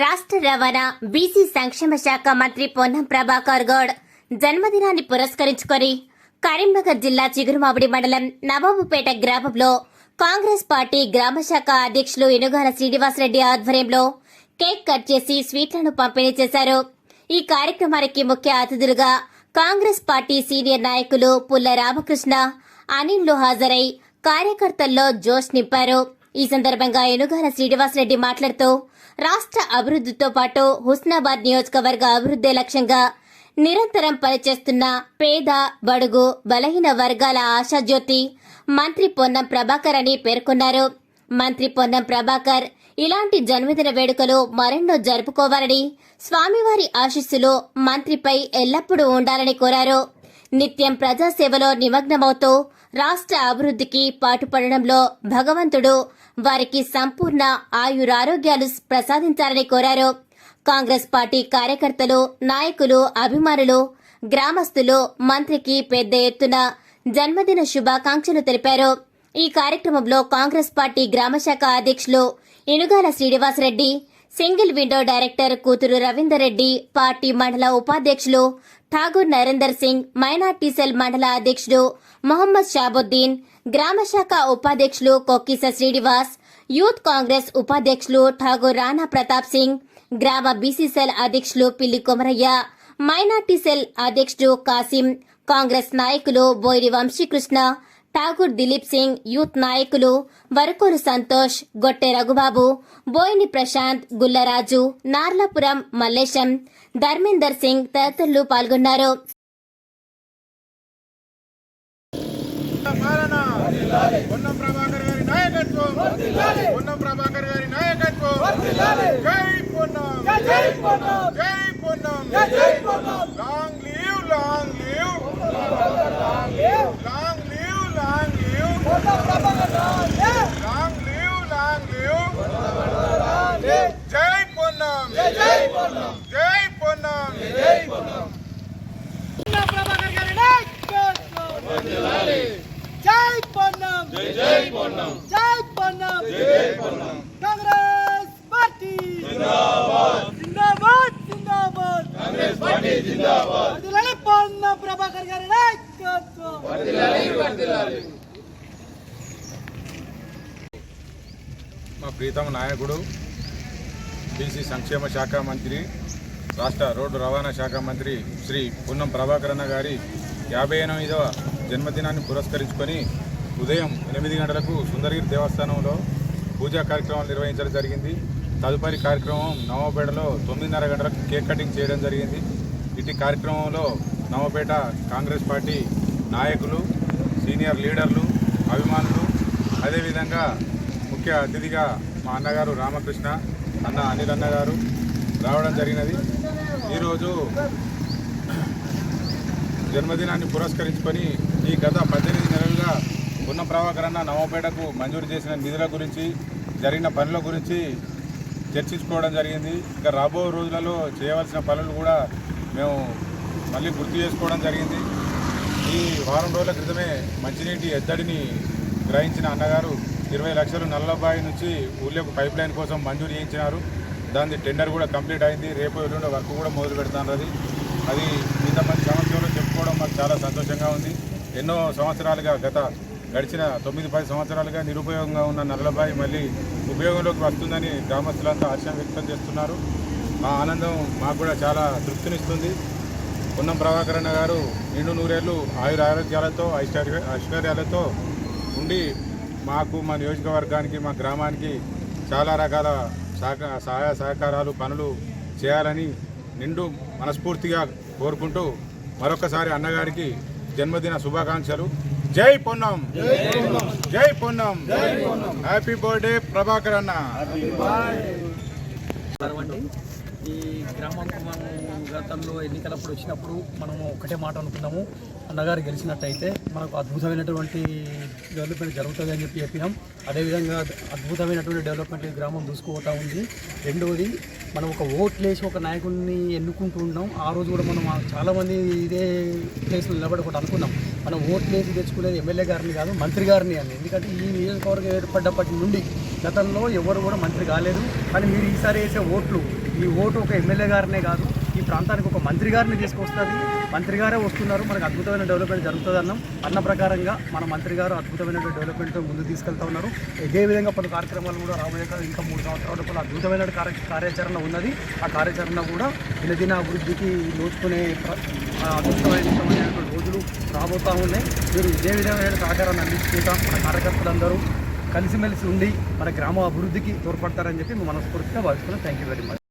రాష్ట్ర రవాణా బీసీ సంక్షేమ శాఖ మంత్రి పొన్నం ప్రభాకర్ గౌడ్ జన్మదినాన్ని పురస్కరించుకొని కరీంనగర్ జిల్లా చిగురుమామిడి మండలం నవాబుపేట గ్రామంలో కాంగ్రెస్ పార్టీ గ్రామ శాఖ అధ్యక్షులు ఎనుగాల శ్రీనివాసరెడ్డి ఆధ్వర్యంలో కేక్ కట్ చేసి స్వీట్లను పంపిణీ చేశారు. ఈ కార్యక్రమానికి ముఖ్య అతిథులుగా కాంగ్రెస్ పార్టీ సీనియర్ నాయకులు పుల్ల రామకృష్ణ అనిల్లు హాజరై కార్యకర్తల్లో జోష్ నింపారు. ఈ సందర్భంగా ఎనుగాల శ్రీనివాసరెడ్డి మాట్లాడుతూ రాష్ట్ర అభివృద్ధితో పాటు హుస్నాబాద్ నియోజకవర్గ అభివృద్ధి లక్ష్యంగా నిరంతరం పనిచేస్తున్న పేద బడుగు బలహీన వర్గాల ఆశాజ్యోతి మంత్రి పొన్నం ప్రభాకర్ అని పేర్కొన్నారు. మంత్రి పొన్నం ప్రభాకర్ ఇలాంటి జన్మదిన వేడుకలు మరెన్నో జరుపుకోవాలని స్వామివారి ఆశీస్సులు మంత్రిపై ఎల్లప్పుడూ ఉండాలని కోరారు. నిత్యం ప్రజాసేవలో నిమగ్నమవుతూ రాష్ట్ర అభివృద్ధికి పాటుపడడంలో భగవంతుడు వారికి సంపూర్ణ ఆయురారోగ్యాలు ప్రసాదించాలని కోరారు. కాంగ్రెస్ పార్టీ కార్యకర్తలు నాయకులు అభిమానులు గ్రామస్తులు మంత్రికి పెద్ద ఎత్తున జన్మదిన శుభాకాంక్షలు తెలిపారు. ఈ కార్యక్రమంలో కాంగ్రెస్ పార్టీ గ్రామశాఖ అధ్యక్షులు Inugala Srinivasareddy single window director కూతురు రవీందర్ రెడ్డి పార్టీ మండల ఉపాధ్యక్షులు ఠాగూర్ నరేందర్ సింగ్ మైనార్టీ సెల్ మండల అధ్యక్షుడు మొహమ్మద్ షాబుద్దీన్ గ్రామశాఖ ఉపాధ్యక్షులు కొక్కిస శ్రీనివాస్ యూత్ కాంగ్రెస్ ఉపాధ్యక్షులు ఠాగూర్ రాణా ప్రతాప్ సింగ్ గ్రామ బీసీసెల్ అధ్యక్షులు పిల్లి కొమరయ్య మైనార్టీ సెల్ అధ్యక్షుడు కాసిం కాంగ్రెస్ నాయకులు బోయిరి వంశీకృష్ణ ఠాగూర్ దిలీప్ సింగ్ యూత్ నాయకులు వరకూరు సంతోష్ గొట్టె రఘుబాబు బోయిని ప్రశాంత్ గుల్లరాజు నార్లాపురం మల్లేశం ధర్మేందర్ సింగ్ తదితరులు పాల్గొన్నారు. పొన్నం ప్రభాకర్ గారి నాయకత్వం. పొన్నం ప్రభాకర్ గారి నాయకత్వం. జై పొన్నం జై పొన్నం జై పొన్నం జై Ponnam long live long live. Long live. Long live long live. Long live జై పొన్నం జై పొన్నం జై పొన్నం జై పొన్నం ప్రభాకర్ గారి నాయకత్వం జై పొన్నం జై జై పొన్నం. జై పొన్నం. జై పొన్నం. Congress party. జిందాబాద్. జిందాబాద్ జిందాబాద్. కాంగ్రెస్ పార్టీ జిందాబాద్. వర్ధిల్లాలి పొన్నం ప్రభాకర్ గారి నాయకత్వం. మా ప్రీతమ నాయకుడు బీసీ సంక్షేమ శాఖ మంత్రి రాష్ట్ర రోడ్డు రవాణా శాఖ మంత్రి శ్రీ పున్నం ప్రభాకర్ అన్న గారి యాభై ఎనిమిదవ జన్మదినాన్ని పురస్కరించుకొని ఉదయం ఎనిమిది గంటలకు సుందరగిరి దేవస్థానంలో పూజా కార్యక్రమాలు నిర్వహించడం జరిగింది. తదుపరి కార్యక్రమం నవపేటలో తొమ్మిదిన్నర గంటలకు కేక్ కటింగ్ చేయడం జరిగింది. ఇటు కార్యక్రమంలో నవపేట కాంగ్రెస్ పార్టీ నాయకులు సీనియర్ లీడర్లు అభిమానులు అదేవిధంగా ముఖ్య అతిథిగా మా అన్నగారు రామకృష్ణ అన్న అనిల్ అన్న గారు రావడం జరిగినది. ఈరోజు జన్మదినాన్ని పురస్కరించుకొని ఈ గత పద్దెనిమిది నెలలుగా ఉన్న ప్రభాకర్ అన్న నవపేటకు మంజూరు చేసిన నిధుల గురించి జరిగిన పనుల గురించి చర్చించుకోవడం జరిగింది. ఇంకా రాబో రోజులలో చేయవలసిన పనులు కూడా మేము మళ్ళీ గుర్తు చేసుకోవడం జరిగింది. ఈ వారం రోజుల క్రితమే మంచినీటి ఎద్దడిని గ్రహించిన అన్నగారు ఇరవై లక్షలు నల్లబాయి నుంచి ఊళ్ళకు పైప్ లైన్ కోసం మంజూరు చేయించినారు. దాని టెండర్ కూడా కంప్లీట్ అయింది. రేపు ఎల్లుండి వర్క్ కూడా మొదలు పెడతాను అది. అది ఇంత మంచి సంవత్సరంలో చెప్పుకోవడం మాకు చాలా సంతోషంగా ఉంది. ఎన్నో సంవత్సరాలుగా గత గడిచిన తొమ్మిది పది సంవత్సరాలుగా నిరుపయోగంగా ఉన్న నల్లబాయి మళ్ళీ ఉపయోగంలోకి వస్తుందని గ్రామస్తులంతా ఆశయం వ్యక్తం చేస్తున్నారు. ఆ ఆనందం మాకు కూడా చాలా తృప్తినిస్తుంది. పొన్నం ప్రభాకర్ అన్న గారు నిండు నూరేళ్ళు ఆయుర ఆరోగ్యాలతో ఐశ్వర్య ఐశ్వర్యాలతో ఉండి మాకు మా నియోజకవర్గానికి మా గ్రామానికి చాలా రకాల సహక సహాయ సహకారాలు పనులు చేయాలని నిండు మనస్ఫూర్తిగా కోరుకుంటూ మరొకసారి అన్నగారికి జన్మదిన శుభాకాంక్షలు. జై పొన్నం. జై పొన్నం. హ్యాపీ బర్త్డే ప్రభాకర్ అన్న. ఈ గ్రామానికి మనం గతంలో ఎన్నికలప్పుడు వచ్చినప్పుడు మనము ఒకటే మాట అనుకున్నాము. అన్నగారు గెలిచినట్టయితే మనకు అద్భుతమైనటువంటి డెవలప్మెంట్ జరుగుతుంది అని చెప్పి చెప్పినాం. అదేవిధంగా అద్భుతమైనటువంటి డెవలప్మెంట్ ఈ గ్రామం దూసుకుపోతూ ఉంది. రెండవది మనం ఒక ఓట్లేసి ఒక నాయకుడిని ఎన్నుకుంటూ ఉన్నాం. ఆ రోజు కూడా మనం చాలామంది ఇదే ప్లేస్లో నిలబడి ఒకటి అనుకున్నాం. మనం ఓట్లేసి తెచ్చుకునేది ఎమ్మెల్యే గారిని కాదు మంత్రి గారిని అని ఎందుకంటే ఈ నియోజకవర్గం ఏర్పడ్డప్పటి నుండి గతంలో ఎవరు కూడా మంత్రి కాలేదు. కానీ మీరు ఈసారి వేసే ఓట్లు ఈ ఓటు ఒక ఎమ్మెల్యే గారినే కాదు ఈ ప్రాంతానికి ఒక మంత్రి గారిని తీసుకొస్తుంది. మంత్రి గారే వస్తున్నారు. మనకు అద్భుతమైన డెవలప్మెంట్ జరుగుతుంది అన్నాం అన్న ప్రకారంగా మన మంత్రి గారు అద్భుతమైన డెవలప్మెంట్ ముందుకు తీసుకెళ్తా ఉన్నారు. ఇదే విధంగా పలు కార్యక్రమాలు కూడా రాబోయే ఇంకా మూడు సంవత్సరాల కూడా అద్భుతమైన కార్య కార్యాచరణ ఉన్నది. ఆ కార్యాచరణ కూడా దినదిన అభివృద్ధికి నోచుకునే అద్భుతమైన అద్భుతమైనటువంటి రోజులు రాబోతూ ఉన్నాయి. మీరు ఇదే విధమైన సహకారాన్ని అందించుకుంటా మన కార్యకర్తలందరూ కలిసిమెలిసి ఉండి మన గ్రామ అభివృద్ధికి తోడ్పడతారని చెప్పి మనస్ఫూర్తిగా భావిస్తున్నాం. Thank you very much